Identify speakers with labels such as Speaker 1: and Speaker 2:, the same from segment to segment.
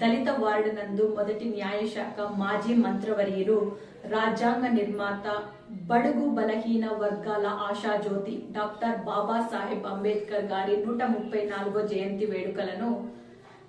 Speaker 1: దళిత ward నందు మొదటి న్యాయశాఖ మాజీ మంత్రివర్యులు రాజ్యాంగ నిర్మాత బడుగు బలహీన వర్గాల ఆశాజ్యోతి డాక్టర్ బాబాసాహెబ్ అంబేద్కర్ గారి నూట ముప్పై నాలుగో జయంతి వేడుకలను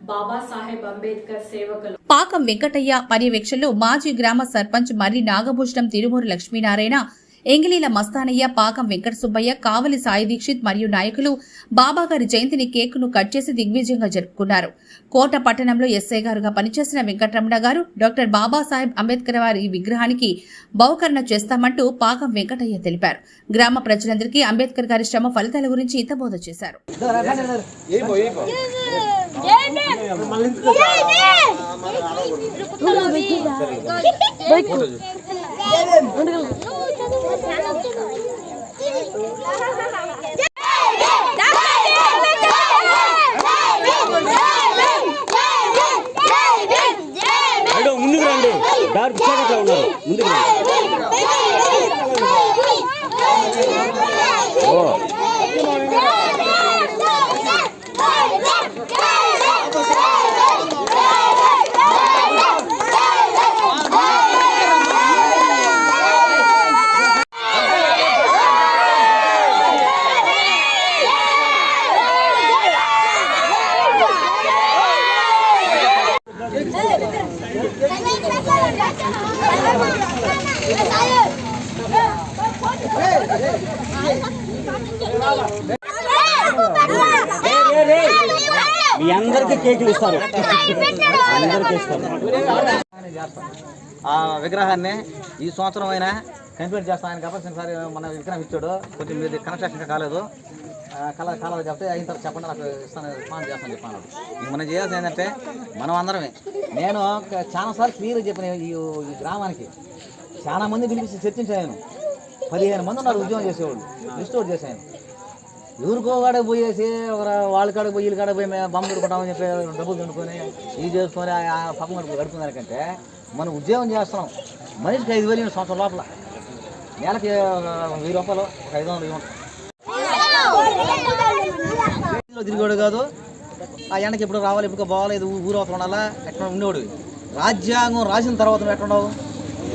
Speaker 1: బాబాసాహెబ్ అంబేద్కర్ సేవకులు
Speaker 2: పాకం వెంకటయ్య పర్యవేక్షణలో మాజీ గ్రామ సర్పంచ్ మర్రి నాగభూషణం తిరుమూరు లక్ష్మీనారాయణ ఎంగిలీల మస్తానయ్య పాకం వెంకట సుబ్బయ్య కావలి సాయి దీక్షిత్ మరియు నాయకులు బాబాగారి జయంతిని కేకును కట్ చేసి దిగ్విజయంగా జరుపుకున్నారు కోట పట్టణంలో ఎస్ఐ గారుగా పనిచేసిన వెంకటరమణ గారు డాక్టర్ బాబాసాహెబ్ అంబేద్కర్ వారి విగ్రహానికి బహుకరణ చేస్తామంటూ పాకం వెంకటయ్య తెలిపారు గ్రామ ప్రజలందరికీ అంబేద్కర్ గారి శ్రమ ఫలితాల గురించి హితబోధ చేశారు
Speaker 3: ముందుకు రండి. దారి చీకట్లో ఉన్నారు. ముందుకు రండి. ఓ. మీ అందరికీ కేకులు ఇస్తారు అందరికీ ఇస్తారు
Speaker 4: ఆ విగ్రహాన్ని ఈ సంవత్సరం అయినా కంప్లీట్ చేస్తాం ఆయన కాపాల్సిన సారి మన విగ్రహం ఇచ్చాడు. కొంచెం మీది కన్స్ట్రక్షన్ కాలేదు. కలర్ కలర్ చెప్తే అయిన తర్వాత చెప్పండి నాకు ఇస్తాను స్నానం చేస్తాను చెప్పాను. ఇంక మనం చేయాల్సింది ఏంటంటే మనం అందరమే. నేను చాలాసార్లు చాలా క్లియర్గా చెప్పిన ఈ గ్రామానికి. చాలామంది పిలిపించి చర్చించాను పదిహేను మంది ఉన్నారు ఉద్యోగం చేసేవాళ్ళు. రిస్టోర్ చేశాను. ఎవరికో కాడ పోయేసి ఒక వాళ్ళ కాడ పోయి కాడ పోయి మేము బొమ్మ పెట్టుకుంటామని చెప్పి డబ్బులు తినుకొని ఇది చేసుకొని ఆ పక్కన గడుపు గడుపుకునే కంటే మనం ఉద్యోగం చేస్తున్నాం. మనిషికి ఐదు వేలు సంవత్సరం లోపల. నెలకి ఒక వెయ్యి రూపాయలు ఒక ఐదు వందలు ఇవ్వండి. తిరిగేవాడు కాదు. ఆ ఎండకి ఎప్పుడు రావాలి ఎప్పుడు పోవాలి ఇది ఊరు అవతల ఉండాలా ఎక్కడ ఉండేవాడు. రాజ్యాంగం రాసిన తర్వాత ఎట్లా ఉండవు?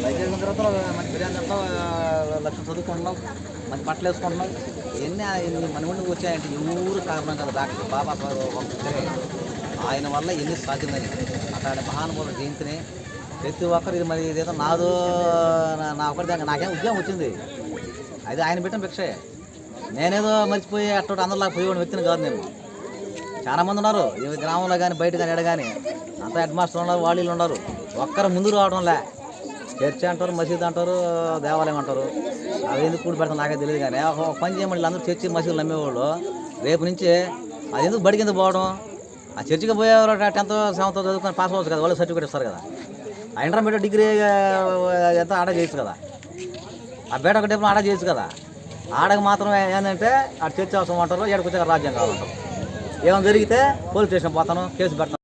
Speaker 4: రాజ్యాంగం తర్వాత మంచి బిర్యానీ తింటావు ఆ, లక్ష మంచి బట్టలు వేసుకుంటున్నాం ఎన్ని ఆయన మన ముందుకు వచ్చాయంటే ఎవరు కారణం కదా డాక్టర్ బాబా ఆయన వల్ల ఎన్ని సాధ్యమని అట్లాంటి మహానుభావుల జయంతిని ప్రతి ఒక్కరు ఇది మరి ఇదేదో నాదో నా- నా ఒకటి దాకా నాకేం ఉద్యోగం వచ్చింది. అది ఆయన పెట్టిన భిక్షే. నేనేదో మర్చిపోయి అట్ట అందరిలాగా పోయేవాడిని వ్యక్తిని కాదు నేను. చాలామంది ఉన్నారు. ఈ గ్రామంలో కానీ బయట కానీ ఎడ కానీ అంతా హెడ్ మాస్టర్ ఉన్నారు వాళ్ళు ఉన్నారు. ఒక్కరు ముందు రావడంలే. చర్చి అంటారు మసీద్ అంటారు దేవాలయం అంటారు. అవి ఎందుకు కూడి పెడతాం నాకే తెలియదు కానీ ఒక పని చేయమని అందరూ చర్చి మసీదులు నమ్మేవాళ్ళు. రేపు నుంచి అది ఎందుకు బడికింద పోవడం? ఆ చర్చికి పోయేవారు టెన్త్ సెవెంత్ చదువుకొని పాస్ అవ్వచ్చు కదా వాళ్ళు సర్టిఫికేట్ ఇస్తారు కదా. ఆ ఇంటర్మీడియట్ డిగ్రీ ఎంత ఆడ చేయొచ్చు కదా. ఆ బేట ఒక డిప్లొమా ఆడ చేయొచ్చు కదా. ఆడకు మాత్రం ఏంటంటే ఆ చర్చ్ అవసరం అంటారు ఏడకు వచ్చాక రాజ్యం కావాలంటారు ఏమైనా జరిగితే పోలీస్ స్టేషన్ పోతాను కేసు పెడతాను.